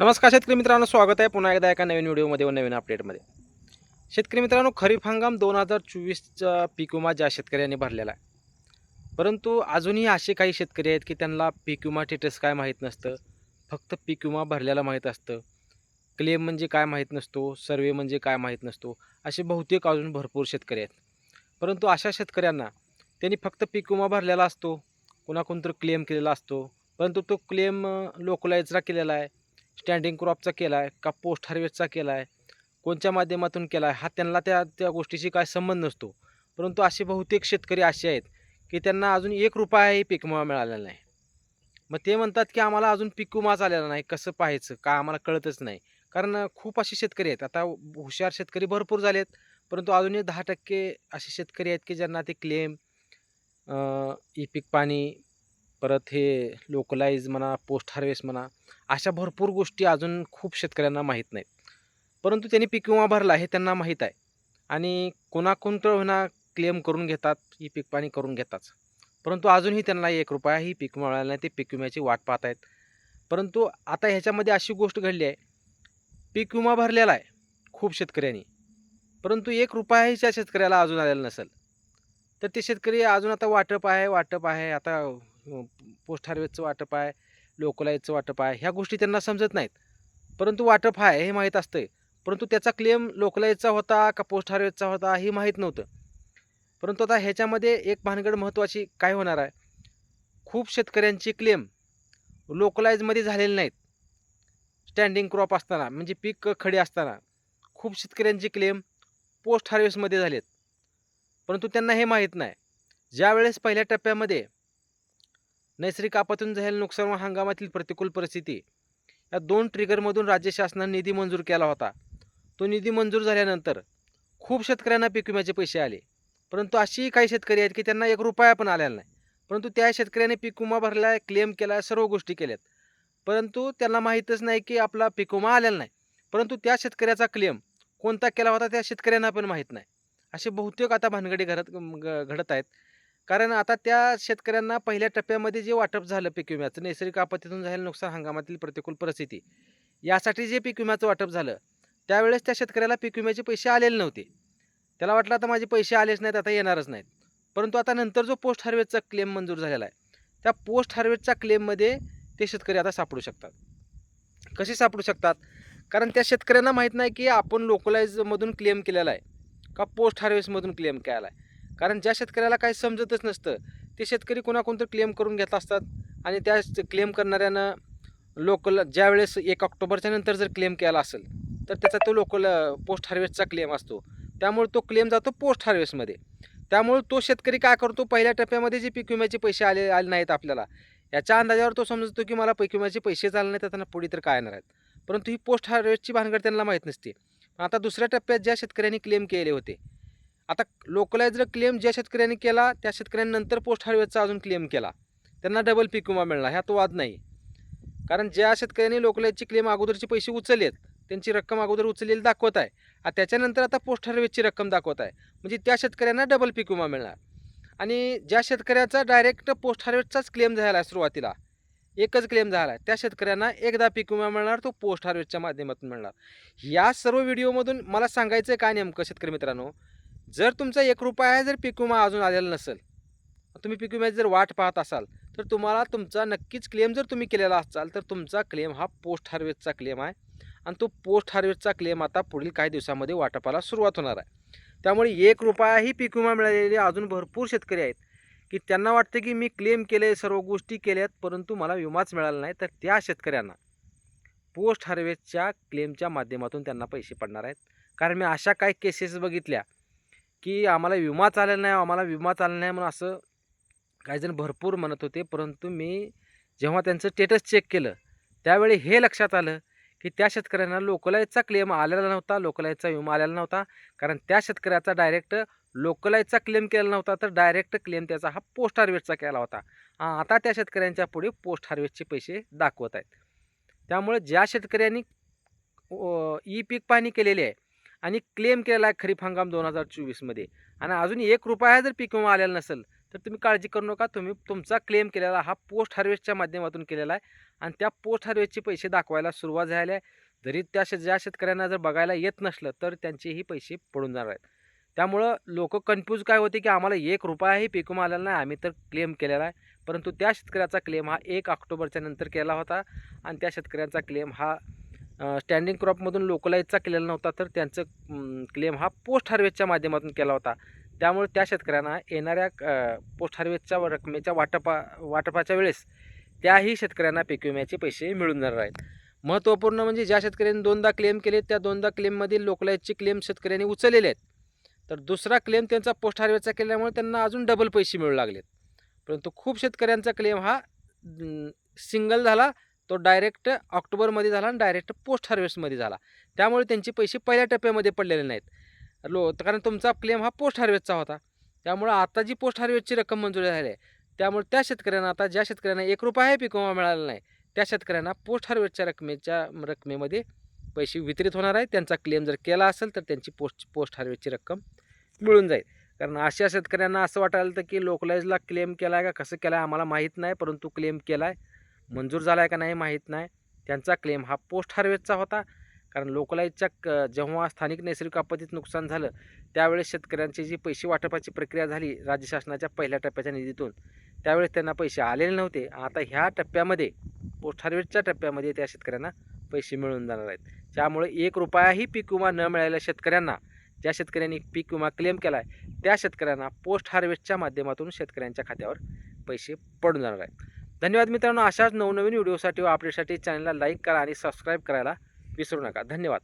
नमस्कार शेतकरी मित्रांनो स्वागत आहे पुन्हा एकदा एका नवीन व्हिडिओमध्ये व नवीन अपडेटमध्ये. शेतकरी मित्रांनो खरीप हंगाम दोन हजार चोवीसचा पीक विमा ज्या शेतकऱ्यांनी भरलेला आहे. परंतु अजूनही असे काही शेतकरी आहेत की त्यांना पीक विमा स्टेटस काय माहीत नसतं फक्त पीक विमा भरलेला माहीत असतं. क्लेम म्हणजे काय माहीत नसतो सर्वे म्हणजे काय माहीत नसतो असे बहुतेक अजून भरपूर शेतकरी आहेत. परंतु अशा शेतकऱ्यांना त्यांनी फक्त पीक विमा भरलेला असतो कुणाकोणतर क्लेम केलेला असतो परंतु तो क्लेम लोकलाईजचा केलेला आहे. स्टँडिंग क्रॉपचा केला आहे का पोस्ट हार्वेस्टचा केला आहे कोणत्या माध्यमातून केला आहे हा त्यांना त्या त्या गोष्टीशी काय संबंध नसतो. परंतु असे बहुतेक शेतकरी असे आहेत की त्यांना अजून एक रुपयाही पीक विमा मिळालेला नाही. मग ते म्हणतात की आम्हाला अजून पीक विमाच आलेला नाही. कसं पाहायचं? का आम्हाला कळतच नाही. कारण खूप असे शेतकरी आहेत. आता हुशार शेतकरी भरपूर झाले आहेत परंतु अजूनही दहा टक्के असे शेतकरी आहेत की ज्यांना ते क्लेम ई पीक पाणी परत हे लोकलाईज म्हणा पोस्ट हार्वेस्ट म्हणा अशा भरपूर गोष्टी अजून खूप शेतकऱ्यांना माहीत नाहीत. परंतु त्यांनी पीक विमा भरला हे त्यांना माहीत आहे. आणि कोणाकोणतं होणार क्लेम करून घेतात ही पीक पाणी करून घेतात परंतु अजूनही त्यांना एक रुपयाही पीक विमा मिळाला नाही ते पीक विम्याची वाट पाहत आहेत परंतु आता ह्याच्यामध्ये अशी गोष्ट घडली आहे. पीक विमा भरलेला आहे खूप शेतकऱ्यांनी. परंतु एक रुपयाही त्या शेतकऱ्याला अजून आलेला नसेल. तर ते शेतकरी अजून आता वाटप आहे वाटप आहे आता पोस्ट हार्वेस्टचं वाटप आहे लोकलाईजचं वाटप आहे ह्या गोष्टी त्यांना समजत नाहीत. परंतु वाटप आहे हे माहीत असतंय. परंतु त्याचा क्लेम लोकलाईजचा होता का पोस्ट हार्वेस्टचा होता हे माहीत नव्हतं. परंतु आता ह्याच्यामध्ये एक भानगड महत्त्वाची काय होणार आहे? खूप शेतकऱ्यांची क्लेम लोकलाईजमध्ये झालेली नाहीत. स्टँडिंग क्रॉप असताना म्हणजे पीक खडी असताना खूप शेतकऱ्यांची क्लेम पोस्ट हार्वेस्टमध्ये झालेत. परंतु त्यांना हे माहीत नाही. ज्यावेळेस पहिल्या टप्प्यामध्ये नैसर्गिक आपातून झालेलं नुकसान व हंगामातील प्रतिकूल परिस्थिती. या दोन ट्रिगरमधून राज्य शासनाने निधी मंजूर केला होता. तो निधी मंजूर झाल्यानंतर खूप शेतकऱ्यांना पीक विम्याचे पैसे आले. परंतु अशीही काही शेतकरी आहेत की त्यांना एक रुपया पण आलेला नाही. परंतु त्या शेतकऱ्याने पीक विमा भरला क्लेम केला सर्व गोष्टी केल्यात. परंतु त्यांना माहीतच नाही की आपला पीक विमा आलेला नाही. परंतु त्या शेतकऱ्याचा क्लेम कोणता केला होता त्या शेतकऱ्यांना पण माहीत नाही. असे बहुतेक आता भानगडी घडत घडत आहेत. कारण आता त्या शेतकऱ्यांना पहिल्या टप्प्यामध्ये जे वाटप झालं पीक विम्याचं नैसर्गिक आपत्तीतून झालेलं नुकसान हंगामातील प्रतिकूल परिस्थिती यासाठी जे पीक विम्याचं वाटप झालं त्यावेळेस त्या शेतकऱ्याला पीक विम्याचे पैसे आलेले नव्हते. त्याला वाटलं आता माझे पैसे आलेच नाहीत आता येणारच नाहीत. परंतु आता नंतर जो पोस्ट हार्वेस्टचा क्लेम मंजूर झालेला आहे त्या पोस्ट हार्वेस्टच्या क्लेममध्ये ते शेतकरी आता सापडू शकतात. कसे सापडू शकतात? कारण त्या शेतकऱ्यांना माहीत नाही की आपण लोकलाईजमधून क्लेम केलेला आहे का पोस्ट हार्वेस्टमधून क्लेम केला आहे. कारण ज्या शेतकऱ्याला काही समजतच नसतं ते शेतकरी कोणाकोणतं क्लेम करून घेत असतात आणि त्या क्लेम करणाऱ्यानं लोकल ज्यावेळेस एक ऑक्टोबरच्या नंतर जर क्लेम केला असेल तर त्याचा तो लोकल पोस्ट हार्वेस्टचा क्लेम असतो. त्यामुळे तो क्लेम जातो पोस्ट हार्वेस्टमध्ये त्यामुळे तो शेतकरी काय करतो पहिल्या टप्प्यामध्ये जे पीक विम्याचे पैसे आले आले नाहीत आपल्याला याच्या अंदाजावर तो समजतो की मला पीक विम्याचे पैसे झाले नाहीत त्यांना पुढे तर काय येणार आहेत. परंतु ही पोस्ट हार्वेस्टची भानगड त्यांना माहीत नसते. आता दुसऱ्या टप्प्यात ज्या शेतकऱ्यांनी क्लेम केले होते आता लोकलाईज क्लेम ज्या शेतकऱ्यांनी केला त्या शेतकऱ्यांनी नंतर पोस्ट हार्वेस्टचा अजून क्लेम केला. त्यांना डबल पीक विमा मिळणार ह्यात वाद नाही. कारण ज्या शेतकऱ्यांनी लोकलाईजची क्लेम अगोदरचे पैसे उचललेत त्यांची रक्कम अगोदर उचललेली दाखवत आहे. आणि त्याच्यानंतर आता पोस्ट हार्वेस्टची रक्कम दाखवत आहे. म्हणजे त्या शेतकऱ्यांना डबल पीक विमा मिळणार. आणि ज्या शेतकऱ्याचा डायरेक्ट पोस्ट हार्वेस्टचाच क्लेम झाला आहे सुरुवातीला एकच क्लेम झाला आहे त्या शेतकऱ्यांना एकदा पीक विमा मिळणार तो पोस्ट हार्वेस्टच्या माध्यमातून मिळणार. या सर्व व्हिडिओमधून मला सांगायचं आहे काय नेमकं शेतकरी मित्रांनो? जर तुमचा एक रुपया जर पीक विमा अजून आलेला नसेल तुम्ही पीक विम्याची जर वाट पाहत असाल तर तुम्हाला तुमचा नक्कीच क्लेम जर तुम्ही केलेला असाल तर तुमचा क्लेम हा पोस्ट हार्वेस्टचा क्लेम आहे. आणि तो पोस्ट हार्वेस्टचा क्लेम आता पुढील काही दिवसामध्ये वाटपाला सुरुवात होणार आहे. त्यामुळे एक रुपयाही पीक विमा मिळालेले अजून भरपूर शेतकरी आहेत की त्यांना वाटतं की मी क्लेम केले सर्व गोष्टी केल्यात परंतु मला विमाच मिळाला नाही. तर त्या शेतकऱ्यांना पोस्ट हार्वेस्टच्या क्लेमच्या माध्यमातून त्यांना पैसे पडणार आहेत. कारण मी अशा काही केसेस बघितल्या की आम्हाला विमा आलेला नाही आम्हाला विमा आला नाही म्हणून असं काही जण भरपूर म्हणत होते. परंतु मी जेव्हा त्यांचं स्टेटस चेक केलं त्यावेळी हे लक्षात आलं की त्या शेतकऱ्यांना लोकलाईचा क्लेम आलेला नव्हता लोकलाईचा विमा आलेला नव्हता. कारण त्या शेतकऱ्याचा डायरेक्ट लोकलाईचा क्लेम केला नव्हता तर डायरेक्ट क्लेम त्याचा हा पोस्ट हार्वेस्टचा केला होता. आ- आता त्या शेतकऱ्यांच्या पुढे पोस्ट हार्वेस्टचे पैसे दाखवत आहेत. त्यामुळे ज्या शेतकऱ्यांनी ई पीक पाहणी केलेली आहे आणि क्लेम केलेला आहे खरीप हंगाम दोन हजार चोवीसमध्ये आणि अजून एक रुपया जर पीक विमा आलेला नसेल तर तुम्ही काळजी करू नका. तुम्ही तुमचा क्लेम केलेला हा पोस्ट हार्वेस्टच्या माध्यमातून केलेला आहे. आणि त्या पोस्ट हार्वेस्टचे पैसे दाखवायला सुरुवात झाली आहे. जरी त्या शेत ज्या शेतकऱ्यांना जर बघायला येत नसलं तर त्यांचेही पैसे पडून जाणार आहेत. त्यामुळं लोक कन्फ्यूज काय होते की आम्हाला एक रुपयाही पिकूम आलेला नाही. आम्ही तर क्लेम केलेला आहे. परंतु त्या शेतकऱ्याचा क्लेम हा एक ऑक्टोबरच्या नंतर केला होता. आणि त्या शेतकऱ्यांचा क्लेम हा स्टँडिंग क्रॉपमधून लोकलाईजचा केलेला नव्हता तर त्यांचं क्लेम हा पोस्ट हार्वेस्टच्या माध्यमातून केला होता. त्यामुळे त्या शेतकऱ्यांना येणाऱ्या पोस्ट हार्वेस्टच्या रकमेच्या वाटपा वाटपाच्या वेळेस त्याही शेतकऱ्यांना पीक विम्याचे पैसे मिळून जाणार आहेत. महत्त्वपूर्ण म्हणजे ज्या शेतकऱ्यांनी दोनदा क्लेम केले त्या दोनदा क्लेममधील लोकलाईजचे क्लेम शेतकऱ्यांनी उचललेले आहेत. तर दुसरा क्लेम त्यांचा पोस्ट हार्वेस्टचा केल्यामुळे त्यांना अजून डबल पैसे मिळू लागलेत. परंतु खूप शेतकऱ्यांचा क्लेम हा सिंगल झाला. तो डायरेक्ट ऑक्टोबरमध्ये झाला आणि डायरेक्ट पोस्ट हार्वेस्टमध्ये झाला. त्यामुळे त्यांचे पैसे पहिल्या टप्प्यामध्ये पडलेले नाहीत. लो कारण तुमचा क्लेम हा पोस्ट हार्वेस्टचा होता. त्यामुळे आता जी पोस्ट हार्वेस्टची रक्कम मंजूर झाली आहे त्यामुळे त्या शेतकऱ्यांना आता ज्या शेतकऱ्यांना एक रुपयाही पिकवा मिळाला नाही त्या शेतकऱ्यांना पोस्ट हार्वेस्टच्या रकमेच्या रकमेमध्ये पैसे वितरित होणार आहे त्यांचा क्लेम जर केला असेल तर त्यांची पोस्ट पोस्ट हार्वेस्टची रक्कम मिळून जाईल. कारण अशा शेतकऱ्यांना असं वाटायला तर की लोकलाईजला क्लेम केला आहे का कसं केला आहे आम्हाला माहीत नाही परंतु क्लेम केला आहे मंजूर झाला आहे का नाही माहीत नाही. त्यांचा क्लेम हा पोस्ट हार्वेस्टचा होता. कारण लोकलाईजच्या क जेव्हा स्थानिक नैसर्गिक आपत्तीत नुकसान झालं त्यावेळेस शेतकऱ्यांची जी पैसे वाटपाची प्रक्रिया झाली राज्य शासनाच्या पहिल्या टप्प्याच्या निधीतून त्यावेळेस त्यांना पैसे आलेले नव्हते. आता ह्या टप्प्यामध्ये पोस्ट हार्वेस्टच्या टप्प्यामध्ये त्या शेतकऱ्यांना पैसे मिळून जाणार आहेत. त्यामुळे एक रुपयाही पीक विमा न मिळालेल्या शेतकऱ्यांना ज्या शेतकऱ्यांनी पीक विमा क्लेम केला आहे त्या शेतकऱ्यांना पोस्ट हार्वेस्टच्या माध्यमातून शेतकऱ्यांच्या खात्यावर पैसे पडून जाणार आहेत. धन्यवाद मित्रांनो. अशाच नवनवीन व्हिडिओसाठी व अपडेटसाठी चॅनलला लाईक करा आणि सबस्क्राईब करायला विसरू नका. धन्यवाद.